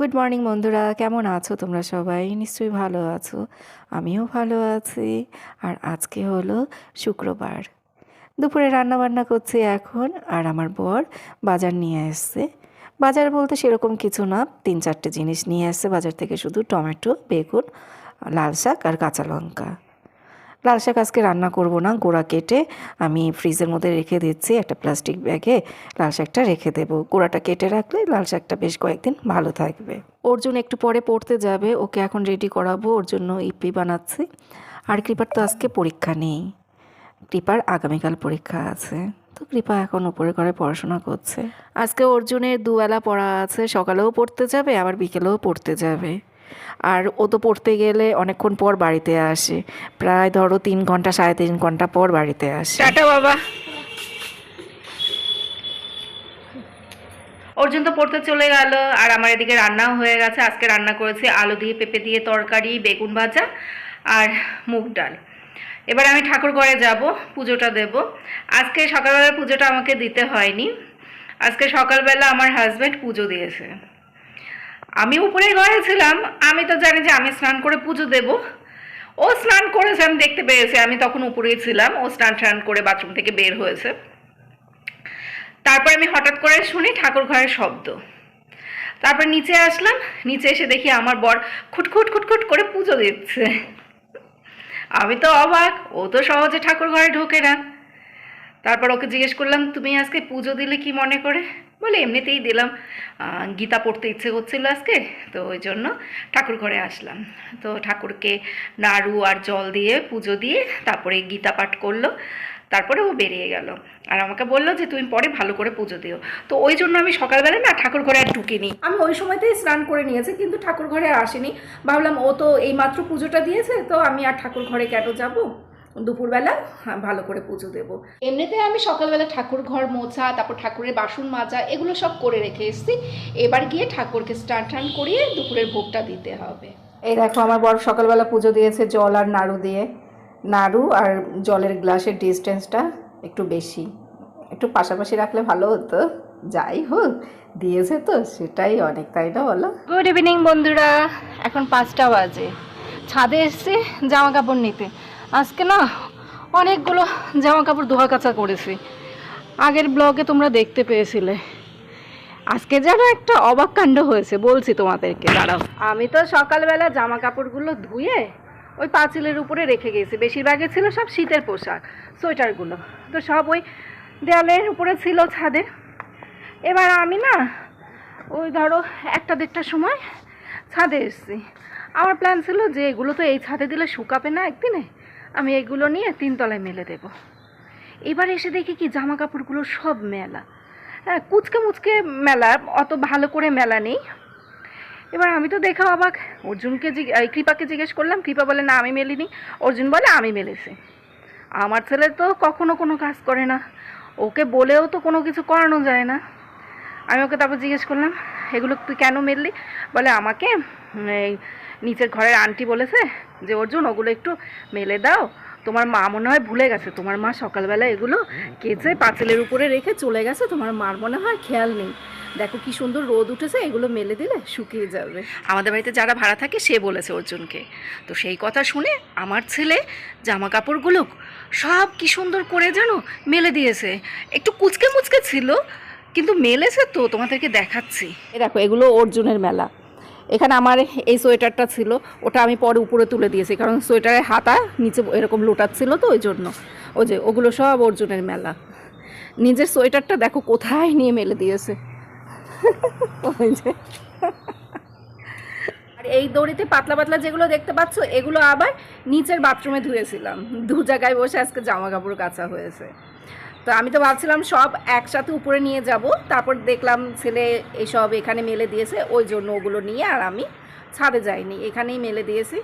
Good morning বন্ধুরা। কেমন আছো তোমরা সবাই? নিশ্চয়ই ভালো আছো। আমিও ভালো আছি। আর আজকে হলো শুক্রবার। দুপুরে রান্না বান্না করছি এখন, আর আমার বর বাজার নিয়ে এসছে। বাজার বলতে সেরকম কিছু না। তিন চারটে জিনিস নিয়ে এসছে। বাজার থেকে শুধু টমেটো, বেগুন, লাল শাক আর কাঁচা লঙ্কা। লাল শাক আজকে রান্না করব না, গোড়া কেটে আমি ফ্রিজের মধ্যে রেখে দিচ্ছি, একটা প্লাস্টিক ব্যাগে লাল শাকটা রেখে দেবো। গোড়াটা কেটে রাখলে লাল শাকটা বেশ কয়েকদিন ভালো থাকবে। অর্জুন একটু পরে পড়তে যাবে, ওকে এখন রেডি করাবো, ওর জন্য ইপি বানাচ্ছি। আর কৃপার তো আজকে পরীক্ষা নেই। কৃপার আগামীকাল পরীক্ষা আছে, তো কৃপা এখন উপরে ঘরে পড়াশোনা করছে। আজকে অর্জুনের দুবেলা পড়া আছে, সকালেও পড়তে যাবে, আবার বিকেলেও পড়তে যাবে। আর ও তো পড়তে গেলে অনেকক্ষণ পর বাড়িতে আসে। প্রায় ধরো তিন ঘণ্টা, সাড়ে তিন ঘণ্টা পর বাড়িতে আসে। টাটা বাবা। অর্জুন তো পড়তে চলে গেল, আর আমার এদিকে রান্নাও হয়ে গেছে। আজকে রান্না করেছি আলু দিয়ে পেঁপে দিয়ে তরকারি, বেগুন ভাজা আর মুগ ডাল। এবার আমি ঠাকুর ঘরে যাব, পুজোটা দেব। আজকে সকালবেলা পুজোটা আমাকে দিতে হয়নি। আজকে সকালবেলা আমার হাজব্যান্ড পুজো দিয়েছে। আমি উপরে ঘরে ছিলাম, আমি তো জানি যে আমি স্নান করে পুজো দেব। ও স্নান করেছে, আমি দেখতে পেয়েছি, আমি তখন উপরেই ছিলাম, ও স্নান টান করে বাথরুম থেকে বের হয়েছে। তারপর আমি হঠাৎ করে শুনি ঠাকুর ঘরের শব্দ। তারপর নিচে আসলাম, নিচে এসে দেখি আমার বর খুটখুট খুটখুট করে পুজো দিচ্ছে। আমি তো অবাক, ও তো সহজে ঠাকুর ঘরে ঢোকে না। তারপর ওকে জিজ্ঞেস করলাম, তুমি আজকে পুজো দিলে কি মনে করে? বলে এমনিতেই দিলাম। গীতা পড়তে ইচ্ছে করছিল আজকে, তো ওই জন্য ঠাকুর ঘরে আসলাম। তো ঠাকুরকে নাড়ু আর জল দিয়ে পুজো দিয়ে তারপরে গীতা পাঠ করল, তারপরে ও বেরিয়ে গেল। আর আমাকে বলল যে, তুমি পরে ভালো করে পুজো দিও। তো ওই জন্য আমি সকালবেলা না ঠাকুর ঘরে আর ঢুকিনি। আমি ওই সময়তেই স্নান করে নিয়েছি, কিন্তু ঠাকুর ঘরে আসেনি। ভাবলাম ও তো এই মাত্র পুজোটা দিয়েছে, তো আমি আর ঠাকুর ঘরে কেন যাব? দুপুরবেলা হ্যাঁ, ভালো করে পুজো দেব। এমনিতে আমি সকালবেলা ঠাকুর ঘর মোছা তারপর ঠাকুরের বাসন মাজা এগুলো সব করে রেখে এসেছি। এবার গিয়ে ঠাকুরকে স্নান টান করিয়ে দুপুরের ভোগটা দিতে হবে। এই দেখো আমার বড় সকালবেলা পুজো দিয়েছে জল আর নাড়ু দিয়ে। নাড়ু আর জলের গ্লাসের ডিস্টেন্সটা একটু বেশি। একটু পাশাপাশি রাখলে ভালো হতো। যাই হোক দিয়েছে তো সেটাই অনেক তাই না বলো? গুড ইভিনিং বন্ধুরা। এখন পাঁচটা বাজে। ছাদে এসছি জামা কাপড় নিতে। আজকে না অনেকগুলো জামা কাপড় ধোয়া কাচা করেছি। আগের ব্লগে তোমরা দেখতে পেয়েছিলে। আজকে যেন একটা অবাক কাণ্ড হয়েছে, বলছি তোমাদেরকে। দাঁড়াও। আমি তো সকালবেলা জামা কাপড়গুলো ধুয়ে ওই পাঁচিলের উপরে রেখে গেছি। বেশিরভাগই ছিল সব শীতের পোশাক, সোয়েটারগুলো। তো সব ওই দেয়ালের উপরে ছিল ছাদে। এবার আমি না ওই ধরো একটা দেড়টার সময় ছাদে এসেছি। আমার প্ল্যান ছিল যে এগুলো তো এই ছাদে দিলে শুকাবে না একদিনে। আমি এগুলো নিয়ে তিনতলায় মেলে দেব। এবার এসে দেখি কি জামা কাপড়গুলো সব মেলা। হ্যাঁ কুচকে মুচকে মেলা, অত ভালো করে মেলা নেই। এবার আমি তো দেখা অবাক। অর্জুনকে কৃপাকে জিজ্ঞেস করলাম, কৃপা বলে, না, আমি মেলিনি। অর্জুন বলে, আমি মেলেছি। আমার ছেলে তো কখনো কোনো কাজ করে না। ওকে বলেও তো কোনো কিছু করানো যায় না। আমি ওকে তারপর জিজ্ঞেস করলাম, এগুলো তুই কেন মেললি? বলে, আমাকে নিচের ঘরের আন্টি বলেছে যে অর্জুন ওগুলো একটু মেলে দাও। তোমার মা মনে হয় ভুলে গেছে। তোমার মা সকালবেলা এগুলো কেচে পাঁচিলের উপরে রেখে চলে গেছে। তোমার মার মনে হয় খেয়াল নেই। দেখো কি সুন্দর রোদ উঠেছে এগুলো মেলে দিলে শুকিয়ে যাবে। আমাদের বাড়িতে যারা ভাড়া থাকে সে বলেছে অর্জুনকে। তো সেই কথা শুনে আমার ছেলে জামা কাপড়গুলো সব কি সুন্দর করে যেন মেলে দিয়েছে। একটু কুচকে মুচকে ছিল কিন্তু মেলেছে তো তোমাদেরকে দেখাচ্ছি। এ দেখো এগুলো অর্জুনের মেলা। এখানে আমার এই সোয়েটারটা ছিল, ওটা আমি পরে উপরে তুলে দিয়েছি, কারণ সোয়েটারের হাতা নিচে এরকম লোটাচ্ছিল তো ওই জন্য ওই যে ওগুলো সব অর্জুনের মেলা। নিজের সোয়েটারটা দেখো কোথায় নিয়ে মেলে দিয়েছে। আর এই দড়িতে পাতলা পাতলা যেগুলো দেখতে পাচ্ছ, এগুলো আবার নিচের বাথরুমে ধুয়েছিলাম। দু জায়গায় বসে আজকে জামা কাপড় কাচা হয়েছে। তো আমি তো ভাবছিলাম সব একসাথে উপরে নিয়ে যাব। তারপর দেখলাম ছেলে এসব এখানে মেলে দিয়েছে, ওই জন্য ওগুলো নিয়ে আর আমি ছাদে যাইনি, এখানেই মেলে দিয়েছি।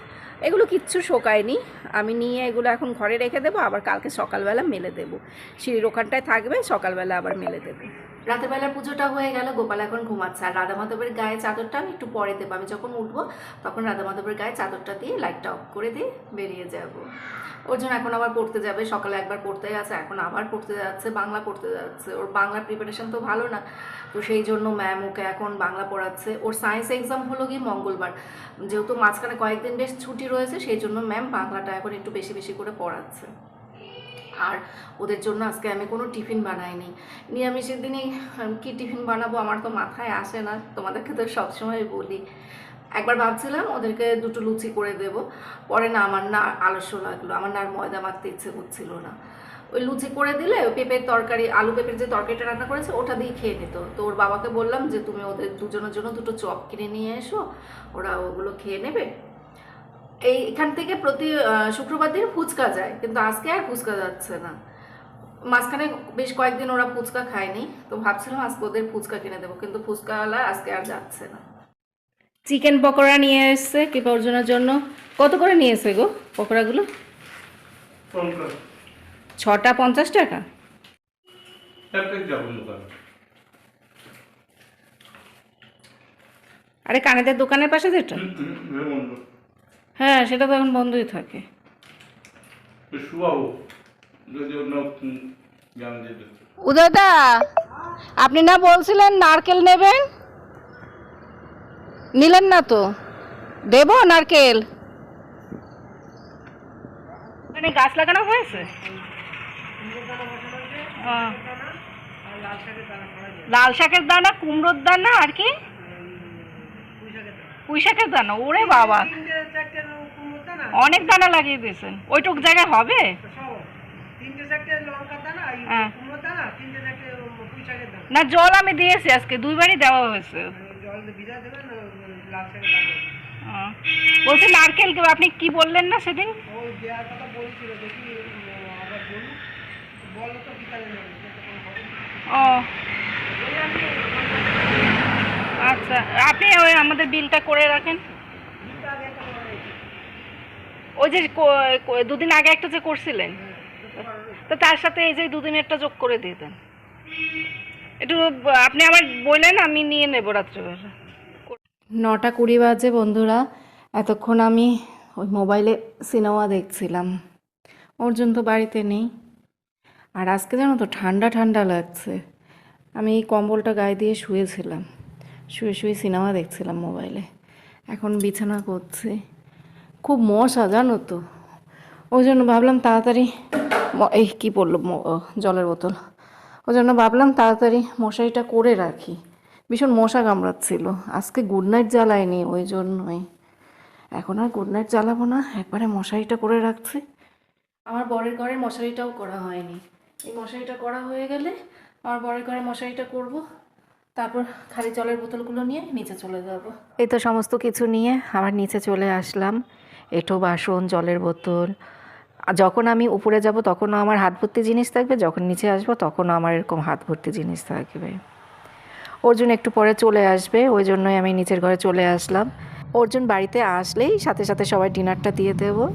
এগুলো কিচ্ছু শোকায়নি। আমি নিয়ে এগুলো এখন ঘরে রেখে দেবো, আবার কালকে সকালবেলা মেলে দেবো। সিঁড়ির ওখানটায় থাকবে, সকালবেলা আবার মেলে দেবো। রাতের বেলার পুজোটা হয়ে গেল, গোপাল এখন ঘুমাচ্ছে। আর রাধা মাধবের গায়ে চাদরটা আমি একটু পরে দেবো। আমি যখন উঠবো, তখন রাধা মাধবের গায়ে চাদরটা দিয়ে লাইটটা অফ করে দিয়ে বেরিয়ে যাব। ওর জন্য এখন আবার পড়তে যাবে। সকালে একবার পড়তে গেছে এখন আবার পড়তে যাচ্ছে, বাংলা পড়তে যাচ্ছে। ওর বাংলা প্রিপারেশন তো ভালো না। তো সেই জন্য ম্যাম ওকে এখন বাংলা পড়াচ্ছে। ওর সায়েন্স এক্সাম হলো গিয়ে মঙ্গলবার। যেহেতু মাঝখানে কয়েকদিন বেশ ছুটি রয়েছে, সেই জন্য ম্যাম বাংলাটা এখন একটু বেশি বেশি করে পড়াচ্ছে। আর ওদের জন্য আজকে আমি কোনো টিফিন বানাইনি। নিরামিষের দিনে কি টিফিন বানাবো আমার তো মাথায় আসে না, তোমাদেরকে তো সবসময় বলি। একবার ভাবছিলাম ওদেরকে দুটো লুচি করে দেব, পরে না আমার না আলস্য লাগল, আমার না আর ময়দা মাখতে ইচ্ছে করছিল না। ওই লুচি করে দিলে ওই পেঁপের তরকারি, আলু পেঁপের যে তরকারিটা রান্না করেছে ওটা দিয়ে খেয়ে নিত। তো ওর বাবাকে বললাম যে, তুমি ওদের দুজনের জন্য দুটো চপ কিনে নিয়ে এসো, ওরা ওগুলো খেয়ে নেবে। এই এখান থেকে প্রতি শুক্রবার দিন ফুচকা যায় কিন্তু আজকে আর ফুচকা যাচ্ছে না। মাঝখানে বেশ কয়েকদিন ওরা ফুচকা খায়নি তো ভাবছিলাম আজকে ওদের ফুচকা কিনে দেবো কিন্তু ফুচকাওয়ালা আজকে আর যাচ্ছে না। চিকেন পকোড়া নিয়ে এসছে কৃপা অর্জুনের জন্য। কত করে নিয়েছে গো পকোড়াগুলো? ছটা পঞ্চাশ টাকা? আরে কানেদের দোকানের পাশে যেটা? হ্যাঁ সেটা তো এখন বন্ধই থাকে। উদয়দা আপনি না বলছিলেন নারকেল নেবেন? নিলেন না তো? দেব নারকেল? মানে গাছ লাগানো হয়েছে। লাল শাকের দানা কুমড়োর দানা আর কি? পুঁই শাকের দানা ওরে বাবা। অনেক দানা লাগিয়ে দিয়েছেন। ওইটুক জায়গায় হবে? হ্যাঁ। না জল আমি দিয়েছি আজকে দুইবারই দেওয়া হয়েছে। আহ, বলছি নারকেল আপনি কি বললেন না সেদিন। ও। আচ্ছা আপনি ওই আমাদের বিলটা করে রাখেন দুটো আগে একটা করে রেখেছি। ওই যে দুদিন আগে একটা যে করছিলেন, তো তার সাথে এই যে দুদিনেরটা যোগ করে দিয়ে দেন। একটু, আপনি আমার বললেন আমি নিয়ে নেব রাত্রেবেলা। নটা কুড়ি বাজে, বন্ধুরা। এতক্ষণ আমি ওই মোবাইলে সিনেমা দেখছিলাম। অর্জুন তো বাড়িতে নেই। আর আজকে জানো তো, ঠান্ডা ঠান্ডা লাগছে। আমি এই কম্বলটা গায়ে দিয়ে শুয়েছিলাম। শুয়ে শুয়ে সিনেমা দেখছিলাম মোবাইলে। এখন বিছানা করছি। খুব মশা, জানো তো। ওই জন্য ভাবলাম তাড়াতাড়ি এই কী পড়ল জলের বোতল। ওই জন্য ভাবলাম তাড়াতাড়ি মশারিটা করে রাখি। ভীষণ মশা কামড়াচ্ছিল। আজকে গুড নাইট জ্বালায়নি, ওই জন্যই। এখন আর গুড নাইট জ্বালাবো না, একবারে মশারিটা করে রাখছি। আমার বরের ঘরের মশারিটাও করা হয়নি। এই মশারিটা করা হয়ে গেলে আমার বরের ঘরে মশারিটা করব। তারপর খালি জলের বোতলগুলো নিয়ে নিচে চলে যাব। এই তো সমস্ত কিছু নিয়ে আবার নিচে চলে আসলাম। এঁটো বাসন, জলের বোতল। যখন আমি উপরে যাব তখনও আমার হাত ভর্তি জিনিস থাকবে। যখন নিচে আসব তখনও আমার এরকম হাত ভর্তি জিনিস থাকবে। অর্জুন একটু পরে চলে আসবে, ওই জন্যই আমি নিচের ঘরে চলে আসলাম। অর্জুন বাড়িতে আসলেই সাথে সাথে সবাই ডিনারটা দিয়ে দেবো।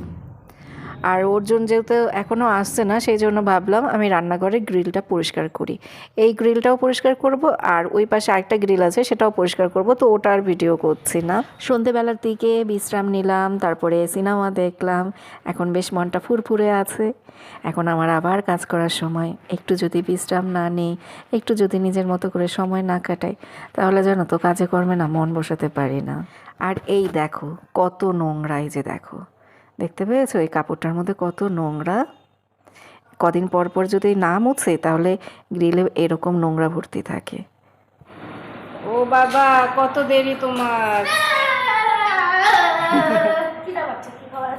আর অর্জুন যেহেতু এখনও আসছে না, সেই জন্য ভাবলাম আমি রান্নাঘরে গ্রিলটা পরিষ্কার করি। এই গ্রিলটাও পরিষ্কার করব আর ওই পাশে আরেকটা গ্রিল আছে, সেটাও পরিষ্কার করব। তো ওটা আর ভিডিও করছি না। সন্ধেবেলার দিকে বিশ্রাম নিলাম, তারপরে সিনেমা দেখলাম। এখন বেশ মনটা ফুরফুরে আছে। এখন আমার আবার কাজ করার সময়। একটু যদি বিশ্রাম না নিই, একটু যদি নিজের মতো করে সময় না কাটাই, তাহলে জানো তো কাজে কর্মে না মন বসাতে পারি না। আর এই দেখো, কত নোংরা এই যে দেখো। দেখতে পেয়েছ? এই কাপড়টার মধ্যে কত নোংরা। কদিন পর পর যদি না মুছে তাহলে গ্রিলে এরকম নোংরা ভর্তি থাকে। ও বাবা কত দেরি তোমার।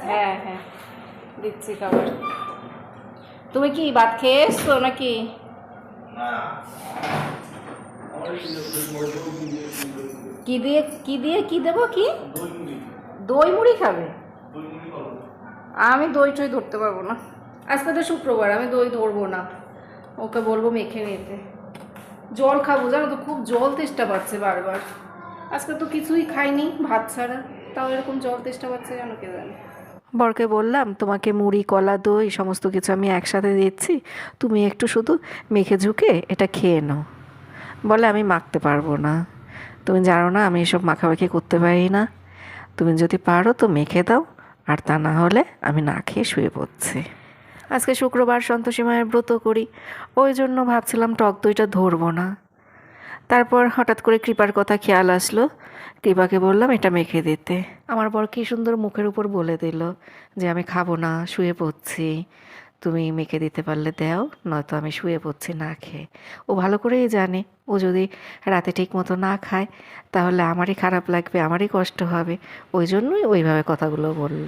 হ্যাঁ হ্যাঁ দিচ্ছি খাবার। তুমি কি ভাত খেয়ে এসছো নাকি? কি দিয়ে কি দিয়ে কি দেবো কি? দই মুড়ি খাবে? আমি দই টই ধরতে পারব না। আজকে তো শুক্রবার, আমি দই ধরবো না। ওকে বলব মেখে নিতে। জল খাব, জানো তো খুব জল তেষ্টা পাচ্ছে বারবার। আজকে তো কিছুই খাইনি, ভাত ছাড়া। তাও এরকম জল তেষ্টা পাচ্ছে জানো কে জানে। বরকে বললাম, তোমাকে মুড়ি, কলা, দই, সমস্ত কিছু আমি একসাথে দিচ্ছি। তুমি একটু শুধু মেখে ঝুঁকে এটা খেয়ে নাও। বলে আমি মাখতে পারব না। তুমি জানো না, আমি এসব মাখামাখি করতে পারি না। তুমি যদি পারো তো মেখে দাও। আর তা না হলে আমি না খেয়ে শুয়ে পড়ছি। আজকে শুক্রবার সন্তোষী মায়ের ব্রত করি। ওই জন্য ভাবছিলাম টক দইটা ধরবো না। তারপর হঠাৎ করে কৃপার কথা খেয়াল আসলো। কৃপাকে বললাম, এটা মেখে দিতে। আমার বর কী সুন্দর মুখের উপর বলে দিল যে, আমি খাব না, শুয়ে পড়ছি। তুমি মেখে দিতে পারলে দাও, নয়তো আমি শুয়ে পড়ছি না খেয়ে। ও ভালো করেই জানে, ও যদি রাতে ঠিক মতো না খায়, তাহলে আমারই খারাপ লাগবে, আমারই কষ্ট হবে। ওই জন্যই ওইভাবে কথাগুলো বলল।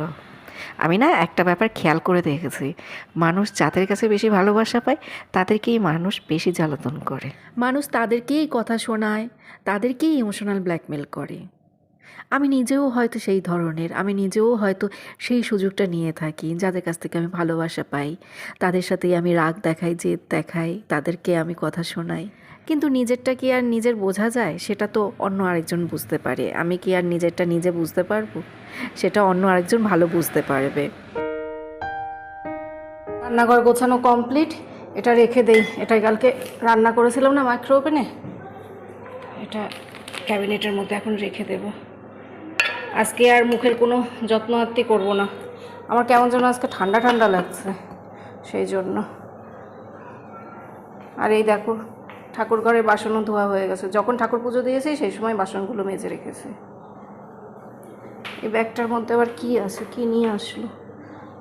আমি না একটা ব্যাপার খেয়াল করে দেখেছি, মানুষ যাদের কাছে বেশি ভালোবাসা পায়, তাদেরকেই মানুষ বেশি জ্বালাতন করে। মানুষ তাদেরকেই কথা শোনায়, তাদেরকেই ইমোশনাল ব্ল্যাকমেল করে। আমি নিজেও হয়তো সেই ধরনের, আমি নিজেও হয়তো সেই সুযোগটা নিয়ে থাকি, যাদের কাছ থেকে আমি ভালোবাসা পাই। তাদের সাথেই আমি রাগ দেখাই, জেদ দেখাই, তাদেরকে আমি কথা শোনাই। কিন্তু নিজেরটা কি আর নিজের বোঝা যায়? সেটা তো অন্য আরেকজন বুঝতে পারে। আমি কি আর নিজেরটা নিজে বুঝতে পারব? সেটা অন্য আরেকজন ভালো বুঝতে পারবে। রান্নাঘর গোছানো কমপ্লিট। এটা রেখে দেই। এটাই কালকে রান্না করেছিলাম না মাইক্রো ওভেনে এটা ক্যাবিনেটের মধ্যে এখন রেখে দেব। আজকে আর মুখের কোনো যত্ন আত্তি করব না। আমার কেমন যেন আজকে ঠান্ডা ঠান্ডা লাগছে, সেই জন্য। আর এই দেখো, ঠাকুর ঘরের বাসনও ধোয়া হয়ে গেছে। যখন ঠাকুর পুজো দিয়েছি, সেই সময় বাসনগুলো মেজে রেখেছি। এই ব্যাগটার মধ্যে আবার কি আছে, কি নিয়ে আসলো?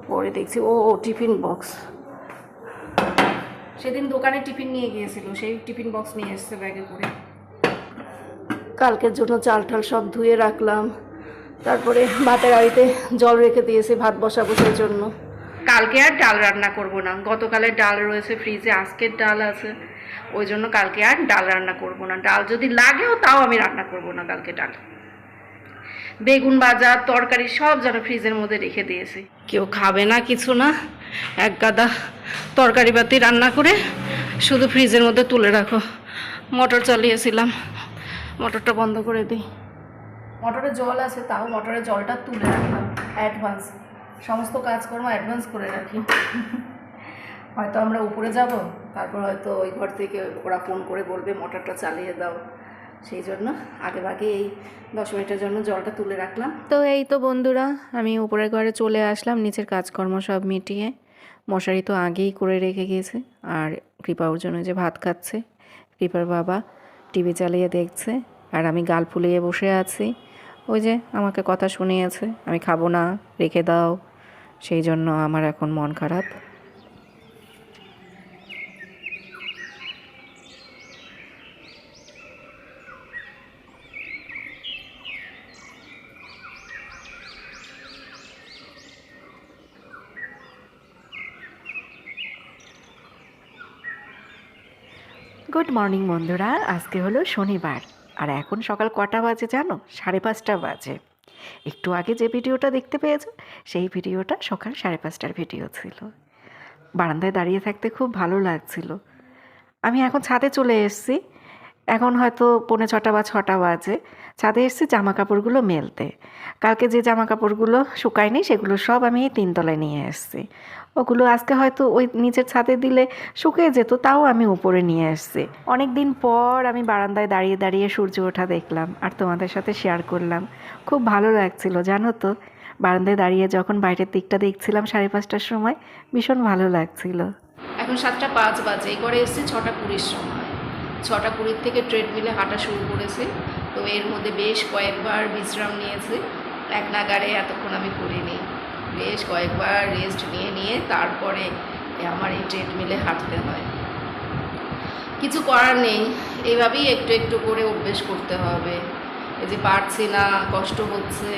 পরে দেখছি, ও ও, টিফিন বক্স। সেদিন দোকানে টিফিন নিয়ে গিয়েছিল, সেই টিফিন বক্স নিয়ে এসছে ব্যাগে করে। কালকের জন্য চাল টাল সব ধুয়ে রাখলাম। তারপরে ভাতের আড়িতে জল রেখে দিয়েছি, ভাত বসাবো সেই জন্য। কালকে আর ডাল রান্না করব না। গতকালের ডাল রয়েছে ফ্রিজে, আজকের ডাল আছে। ওই জন্য কালকে আর ডাল রান্না করব না। ডাল যদি লাগেও তাও আমি রান্না করব না কালকে ডাল। বেগুন ভাজা, তরকারি সব যেন ফ্রিজের মধ্যে রেখে দিয়েছি। কেউ খাবে না কিছু না। এক গাদা তরকারি বাতি রান্না করে শুধু ফ্রিজের মধ্যে তুলে রাখো। মোটর চালিয়েছিলাম। মোটরটা বন্ধ করে দিই। মোটরে জল আছে, তাও মোটরের জলটা তুলে রাখলাম অ্যাডভান্স সমস্ত কাজকর্ম অ্যাডভান্স করে রাখি। হয়তো আমরা উপরে যাব, তারপর হয়তো ওই ঘর থেকে ওরা ফোন করে বলবে, মোটরটা চালিয়ে দাও। সেই জন্য আগে ভাগে এই দশ মিনিটের জন্য জলটা তুলে রাখলাম। তো এই তো বন্ধুরা, আমি উপরের ঘরে চলে আসলাম, নিচের কাজকর্ম সব মিটিয়ে। মশারি তো আগেই করে রেখে গিয়েছে আর কৃপা ওর জন্য যে ভাত খাচ্ছে। কৃপার বাবা টিভি চালিয়ে দেখছে, আর আমি গাল ফুলিয়ে বসে আছি। ওই যে আমাকে কথা শুনিয়েছে, আমি খাব না, রেখে দাও। সেই জন্য আমার এখন মন খারাপ। গুড মর্নিং বন্ধুরা। আজকে হলো শনিবার। আর এখন সকাল কটা বাজে জানো? সাড়ে পাঁচটা বাজে। একটু আগে যে ভিডিওটা দেখতে পেয়েছ, সেই ভিডিওটা সকাল সাড়ে পাঁচটার ভিডিও ছিল। বারান্দায় দাঁড়িয়ে থাকতে খুব ভালো লাগছিল। আমি এখন ছাদে চলে এসেছি। এখন হয়তো পৌনে ছটা বা ছটা বাজে। ছাদে এসেছি জামা কাপড়গুলো মেলতে। কালকে যে জামা কাপড়গুলো শুকায়নি, সেগুলো সব আমি তিনতলায় নিয়ে এসেছি। ওগুলো আজকে হয়তো ওই নিচের ছাদে দিলে শুকিয়ে যেত, তাও আমি উপরে নিয়ে এসেছি। অনেক দিন পর আমি বারান্দায় দাঁড়িয়ে দাঁড়িয়ে সূর্য ওঠা দেখলাম আর তোমাদের সাথে শেয়ার করলাম। খুব ভালো লাগছিল, জানো তো? বারান্দায় দাঁড়িয়ে যখন বাইরের দিকটা দেখছিলাম সাড়ে পাঁচটার সময়, ভীষণ ভালো লাগছিল। এখন সাতটা পাঁচ বাজে এই করে এসেছি ছটা কুড়ির সময়। ছটা কুড়ির থেকে ট্রেডমিলে হাঁটা শুরু করেছি। তো এর মধ্যে বেশ কয়েকবার বিশ্রাম নিয়েছি। এক নাগারে এতক্ষণ আমি করিনি বেশ কয়েকবার রেস্ট নিয়ে নিয়ে তারপরে আমার এই ট্রেডমিলে হাঁটতে হয়। কিছু করার নেই। এইভাবেই একটু একটু করে অভ্যেস করতে হবে। এই যে পারছি না, কষ্ট হচ্ছে।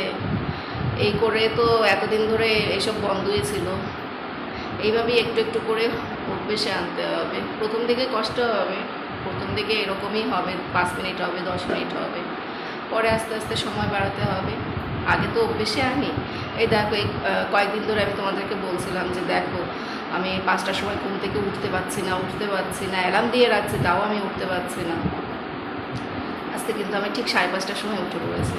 এই করে তো এতদিন ধরে এইসব বন্ধই ছিল। এইভাবেই একটু একটু করে অভ্যেসে আনতে হবে। প্রথম দিকে কষ্ট হবে। দিকে এরকমই হবে, পাঁচ মিনিট হবে, দশ মিনিট হবে। পরে আস্তে আস্তে সময় বাড়াতে হবে। আগে তো অভ্যেসে আনি। এই দেখো, এই কয়েকদিন ধরে আমি তোমাদেরকে বলছিলাম যে দেখো, আমি পাঁচটার সময় ঘুম থেকে উঠতে পারছি না, উঠতে পারছি না, অ্যালার্ম দিয়ে রাখছি, তাও আমি উঠতে পারছি না। আজকে কিন্তু আমি ঠিক সাড়ে পাঁচটার সময় উঠে পড়েছি।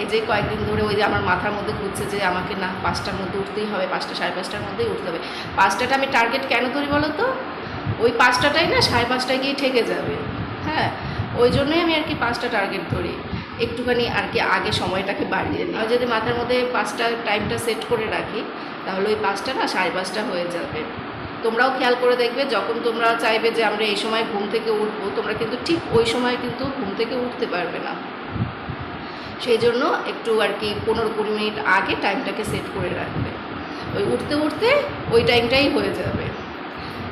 এই যে কয়েকদিন ধরে ওই যে আমার মাথার মধ্যে ঘুরছে যে আমাকে না, পাঁচটার মধ্যে উঠতেই হবে, পাঁচটা সাড়ে পাঁচটার মধ্যেই উঠতে হবে। পাঁচটাটা আমি টার্গেট কেন ধরি বলো তো? ওই পাঁচটাটাই না সাড়ে পাঁচটায় গিয়ে ঠেকে যাবে। হ্যাঁ ওই জন্যই আমি আর কি পাঁচটা টার্গেট ধরি। একটুখানি আর কি আগে সময়টাকে বাড়িয়ে নিই যদি মাথার মধ্যে পাঁচটা টাইমটা সেট করে রাখি, তাহলে ওই পাঁচটা না সাড়ে পাঁচটা হয়ে যাবে। তোমরাও খেয়াল করে দেখবে, যখন তোমরা চাইবে যে আমরা এই সময় ঘুম থেকে উঠবো, তোমরা কিন্তু ঠিক ওই সময় কিন্তু ঘুম থেকে উঠতে পারবে না। সেই জন্য একটু আর কি পনেরো কুড়ি মিনিট আগে টাইমটাকে সেট করে রাখবে। ওই উঠতে উঠতে ওই টাইমটাই হয়ে যাবে।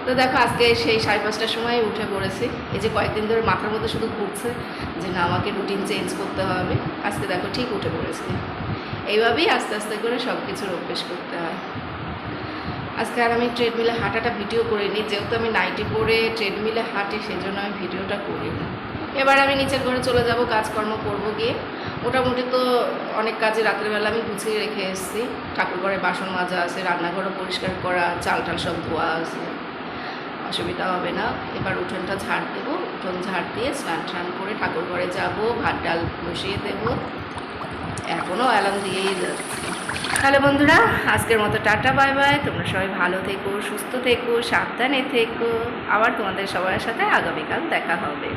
তো দেখো, আজকে সেই সাড়ে পাঁচটার সময় উঠে পড়েছি। এই যে কয়েকদিন ধরে মাথার মধ্যে শুধু ঘুরছে যে, না, আমাকে রুটিন চেঞ্জ করতে হবে। আজকে দেখো, ঠিক উঠে পড়েছি। এইভাবেই আস্তে আস্তে করে সব কিছুর অভ্যেস করতে হয়। আজকে আর আমি ট্রেডমিলে হাঁটাটা ভিডিও করিনি। যেহেতু আমি নাইটি পরে ট্রেডমিলে হাঁটি সেই জন্য আমি ভিডিওটা করিনি। এবার আমি নিচের ঘরে চলে যাব, কাজকর্ম করব গিয়ে। মোটামুটি তো অনেক কাজে রাত্রেবেলা আমি গুছিয়ে রেখে এসেছি। ঠাকুর ঘরে বাসন মাজা আছে, রান্নাঘরও পরিষ্কার করা চাল টাল সব ধোয়া আছে। অসুবিধা হবে না। এবার উঠোনটা ঝাড় দেবো। উঠোন ঝাড় দিয়ে স্নান টান করে ঠাকুর ঘরে যাব, ভাত ডাল বসিয়ে দেবো। এখনও অ্যালার্ম দিয়েই যাচ্ছে। তাহলে বন্ধুরা, আজকের মতো টাটা, বাই বাই। তোমরা সবাই ভালো থেকো, সুস্থ থেকো, সাবধানে থেকো। আবার তোমাদের সবার সাথে আগামীকাল দেখা হবে।